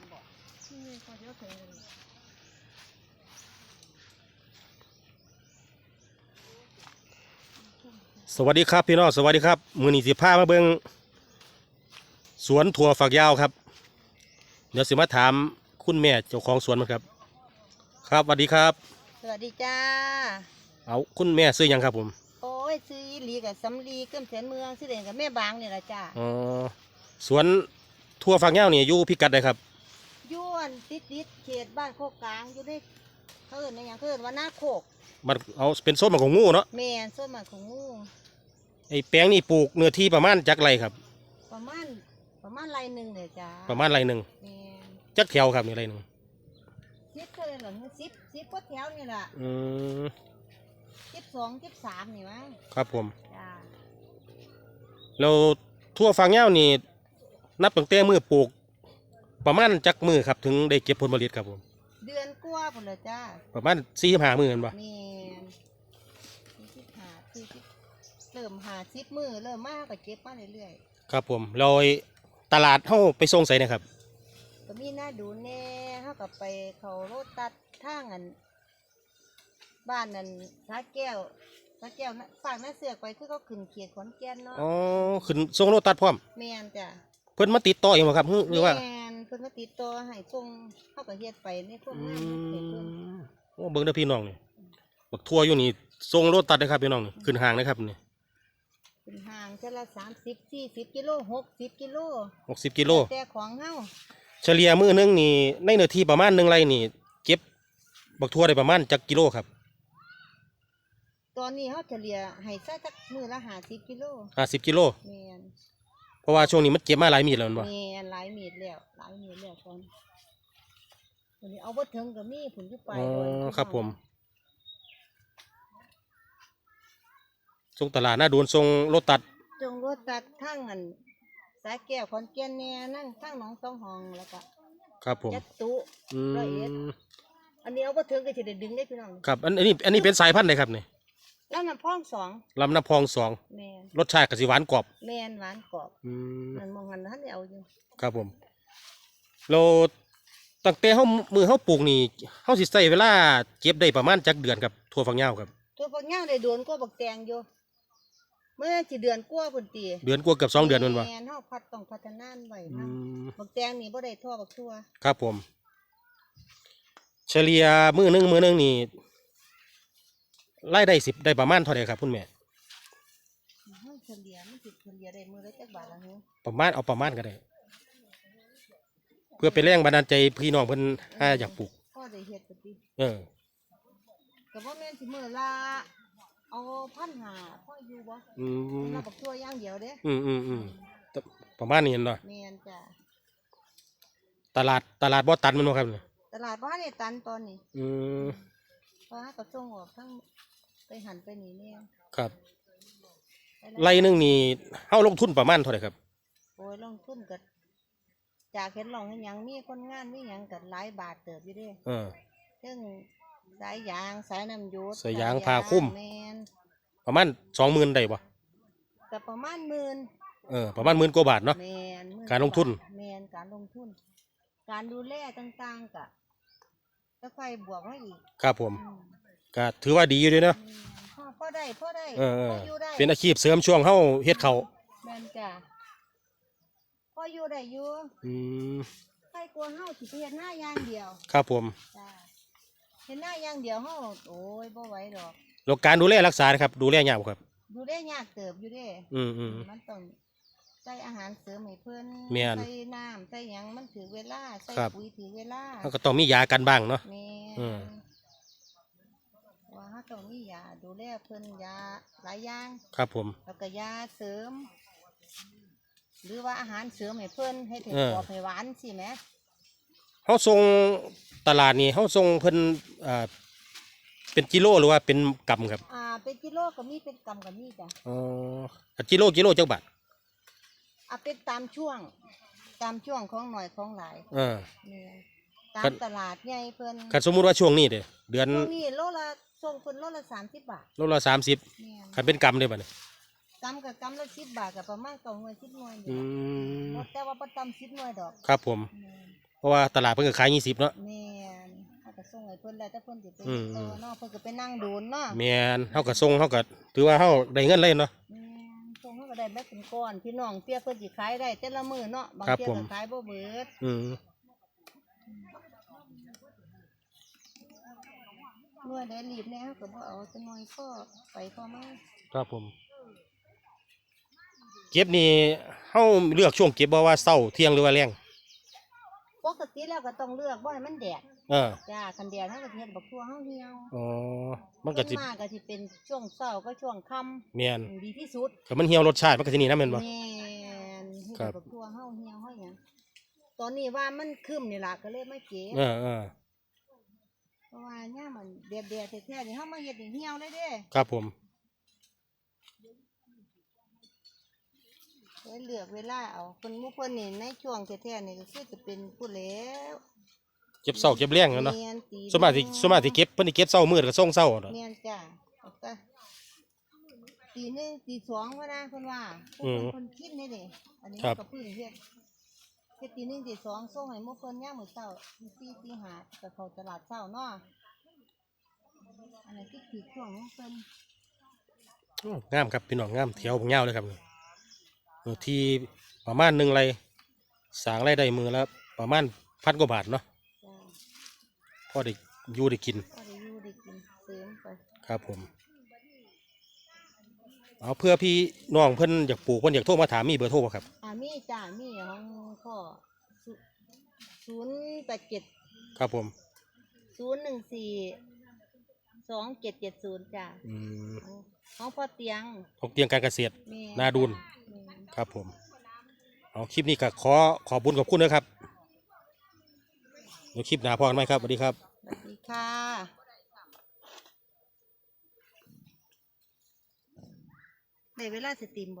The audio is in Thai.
านบอกนี่พอเดี๋ยวถึงสวัสดีครับพี่น้องสวัสดีครับ มือนีสิพามาเบิงสวนถั่วฝักยาวครับ เดี๋ยวสิมาถามคุณแม่เจ้าของสวนมันครับ ครับสวัสดีครับ สวัสดีจ้า เอาคุณแม่ซื้อหยังครับผมโอ้ยซื้ออีหลีกับสำลีเกิมแสนเมืองซื้อเด่นกับแม่บางเนี่ยละจ้าอ๋อสวนถั่วฝักยาวนี่อยู่พิกัดใดครับ ย้วนติดติดๆเขตบ้านโคกกลางอยู่ในเขาเอินในอย่างเขาเอินว่าหน้าโคกมันเอาเป็นส้นมันของงูเนาะแม่นส้นมันของงูไอ้แปลงนี่ปลูกเนื้อที่ประมาณจักไรครับ ประมาณประมาณไรหนึ่งเลยจ้าประมาณไรหนึ่งแม่นจักแถวครับนี่ไรหนึ่งสิบเท่าไหร่หรอสิบสิบก็แถวนี่แหละอืมสิบสองสิบสามนี่มั้งครับผมจ้าแล้วถั่วฝักยาวนี่นับตั้งแต่มือปลูก ประมาณจักมือครับถึงได้เก็บผลผลิตครับผม เดือนกว่าพุ่นเลยจ้าประมาณสี่ห้ามือกันปะแม่นสี่สิบห้าสี่สิบเริ่มหาสิบมือเริ่มมากก็เก็บมาเรื่อยๆครับผมเราตลาดเข้าไปส่งใส่นะครับก็มีหน้าดูแน่เขากับไปเขาโรถตัดทางอัน บ้านนั่นสาแก้วสาแก้วน่ะฝากหน้าเสือกไปคือเขาขึ้นเขียดขอนแก่นเนาะอ๋อขึ้นส่งโลตัดพร้อม แมนจ้ะเพิ่นมาติดต่อเองบ่ครับหรือหรือว่า แมนเพิ่นมาติดต่อให้ส่งเขาก็เฮ็ดไปในพวกอืงานเฮ็ดเพิ่นมโอ้เบิ่งเด้อพี่น้องนี่บักทั่วอยู่นี่ส่งโลตัดนะครับพี่น้องนี่ขึ้นห้างนะครับนี่เป็นห่างเท่าละสามสิบสี่สิบกิโลหกสิบกิโลหกสิบกิโล แต่ของเฮาเฉลี่ยมื้อหนึงนี่ในเนื้อที่ประมาณหนึ่งไร่นี่ เก็บบักทั่วได้ประมาณจักกิโลครับตอนนี้เฮาเฉลี่ยให้ซะจักมื้อละห้าสิบกิโลห้าสิบกิโล แมน เพราะว่าช่วงนี้มันเก็บมาหลายมีดแล้วแมันบ่แมนหลายเม็ดแล้วหลายเม็ดแล้วตอนวันนี้เอาบ่ถึงก็มีผลที่ไปอ๋อโดยครับผมส่งตลาดหน้าโดนส่งโลตัด จงรถตัดทั้งอันสายแก้วขอนแก่นแน่นั่งทั้งหนองสองห้องแล้วก็ครับผม ยัดตุ อืร้อยเอ็ด มอันนี้เอาบ่ถึงก็สิได้ดึงได้พี่น้องครับอันอันนี้อันนี้เป็นสายพันธุ์ใดครับนี่ แล้วน้ำพองสองลำน้ำพองสองแมนรสชาติกสิหวานกรอบแมนหวานกรอบอืมมันมองหันท่านได้เอาอยู่ครับผมเราตั้งแต่เฮามือเฮาปลูกนี่เฮาสิใช้เวลาเก็บได้ประมาณจักเดือนครับทั่วฝักยาวครับ ตัวพวกย่างได้โดนก็บักแตงอยู่เมื่อสิเดือนกว่าพุ่นตีเดือนกว่าเกือบสองเดือนแมันบ่แมนเฮาพัดต้องพัฒนาไว้อืนะมบักแตงนี่บ่ได้ทั่วบักทั่วครับผม เฉลี่ยมือหนึงมือหนึงนี่ รายได้สิบได้ประมาณเท่าไหร่ครับคุณแม่เฮาเฉลี่ยมันสิเฉลี่ยได้มื้อละจักบาทละเฮะประมาณเอาประมาณก็ได้ เพื่อเป็นแรงบันดาลใจพี่น้องเพิ่นถ้าอยากปลูกพ่อได้เฮ็ดปฏิเออก็บ่แม่นสิมื้อละเอาพันหาพ่ออยู่บ่อืมเราบักทั่วอย่างเดียวเด้อืมอืมอืมแต่ประมาณนี้เนาะแม่นจ้ะตลาดตลาดบ่ตันแมันบ่ครับเนี่ยตลาดบ้านนี่ตันตอนนี้อืมเพราะหาก็ส่งออกทั้ง ไปหันไปนี่แน่ครับปแล้วไร่หนึงนี่เฮาลงทุนประมาณเท่าไหร่ครับ โอ้ยลงทุนก็จากเห็นลองให้หยังมีคนงานมีหยังก็หลายบาทเติบอยู่เด้เออ ซึ่งสายยางสายน้ำหยูดสายยางผ้าคลุม แม่นประมาณสองหมื่นได้ปะก็ประมาณหมื่นเออประมาณหมื่นกว่าบาทเนาะ แม่นหมื่นการลงทุน กว่าบาทแม่นการลงทุน การดูแลต่างๆก็ก็ค่อยบวกมาอีกครับผม อืม ก็ถือว่าดีอยู่เด้เนาะอืมพอพอได้พอได้เออเอพอออยู่ได้เป็นอาชีพเสริมช่วงเฮาเฮ็ดเขาวแม่นจ้ะพออยู่ได้อยู่อืมใครกลัวเฮาสิไปเฮ็ดหน้าอย่างเดียวครับผม จ้าเฮ็ดหน้าอย่างเดียวเฮาโอ้ยบ่ไหวดอก แล้วการดูแลรักษานะครับ ดูแลยากบ่ครับดูได้ยากเติบอยู่เด้ อืมอืม มันต้องใส่อาหารเสริมให้เพิ่นแม่นใส่น้ำใส่หยังมันถือเวลาใส่ครับ ปุ๋ยถือเวลาเฮาก็ต้องมียากันบ้างเนาะ แม่อืม ว่าเฮาต้องมียาดูแลเพิ่นยาหลายอย่าง ครับผม แล้วก็ยาเสริม หรือว่าอาหารเสริมให้เพิ่นให้ถึงเออกรอบให้หวานสิแหมเฮาส่งตลาดนี่เฮาส่งเพิ่นอ่าเป็นกิโลหรือว่าเป็นกำครับอ่าเป็นกิโลก็มีเป็นกำก็มีจ้ะอ๋ออะกิโลกิโลจักบาทอะเป็นตามช่วง ตามช่วงของหน่อยของหลายเออ นี่ตาคัมนตลาดใหญ่เพิ่นคันสมมุติว่าช่วงนี้เด้เดือน ช่วงนี้โลละ ส่งเพิ่นโลละสามสิบบาทโลละสามสิบเนี่ยคันเป็นกำได้บัดนี้กำกับกำละสิบบาทกับประมาณเก้าหน่วยสิบหน่วยอืนี่มแต่ว่าประจำสิบหน่วยดอกครับผม แม่นเพราะว่าตลาดเพิ่นก็ขายยี่สิบเนาะ แม่นเขาก็ส่งให้เพิ่นแล้วแต่เพิ่นสิไปอืมต่อเนาะเพิ่นก็ไปนั่งโดนเนาะแมนเฮาก็ส่งเฮาก็ถือว่าเฮาได้เงินเลยเนาะ แม่นส่งเขาก็ได้แบบเป็นก้อนพี่น้องเตี้ยเพิ่นสิขายได้แต่ละมื้อเนาะบางครับเที่ยผม ก็ขายบ่เบิดอืม หน่วยได้รีบแน่เขาก็บ่เอาจังน้อยก็ไปพอมาครับผม เก็บนี่เฮาเลือกช่วงเก็บบ่ว่าเช้าเที่ยงหรือว่าแรงปกติแล้วก็ต้องเลือกบ่ให้มันแดดเออจ้าคันแดดเฮาก็สิเฮ็ดบักทั่วเฮาเหี่ยวอ๋อมันก็สิส่วนมากก็สิเป็นช่วงเช้าก็ช่วงค่ำแม่นดีที่สุดก็มันเหี่ยวรสชาติมันก็สินี่นะแม่นบ่ แม่นเฮ็ดครับ บักทั่วเฮาเหี่ยวเฮาหยังตอนนี้ว่ามันคืมนี่ล่ะก็เลยมาเก็บ เออเออ เพราะว่าเนี่ยมันแดดๆแท้ๆนี่เฮามาเฮ็ดนี่เหี่ยวเลยเด้ครับผมเลยเลือกเวลาเอาเพิ่นหมู่เพิ่นนี่ในช่วงแท้ๆนี่ก็คือจะเป็นผู้แล้วเก็บเช้าเก็บแรงนั่นเนาะแม่นตีส่วนมากสิส่วนมากสิเก็บเพิ่นสิเก็บเช้ามื้อก็ส่งเช้าเนาะแม่นจ้ะเอาก็ตีหนึ่งตีสองว่านะเพิ่นว่าอืมเพิ่นคิดนี่เด้อันนี้ครับ ก็เพิ่งเฮ็ด เฮ็ดตีหนึ่งตีสองส่งให้หมู่เพิ่นยามมื้อเช้าตีสี่ตีห้าก็เข้าตลาดเช้าเนาะอันนี้คือคือช่วงของเพิ่นอืมงามครับพี่น้องงามเที่ยวบางยาวเลยครับเออที่ประมาณหนึ่งไรสร้างรายได้มือละประมาณพันกว่าบาทเนาะจ้าพอได้อยู่ได้กิน ก็ได้อยู่ได้กินเสริมไปครับผม เอาเพื่อพี่น้องเพิ่นอยากปลูกเพิ่นอยากโทรมาถามมีเบอร์โทรบ่ครับอ่า มีจ้ามีของพ่อศูนย์แปดเจ็ดครับผมศูนย์หนึ่งสี่สองเจ็ดเจ็ดศูนย์จ้าอืมของพ่อเตียงพกเตียงการเกษตรแม่นาดูนแม่ครับผมเอาคลิปนี้ก็ขอขอบคุญขอบคุณนะครับเดี๋ยวคลิปหน้าพอกันไหมครับสวัสดีครับ สวัสดีค่ะในเวลาสตรีมบ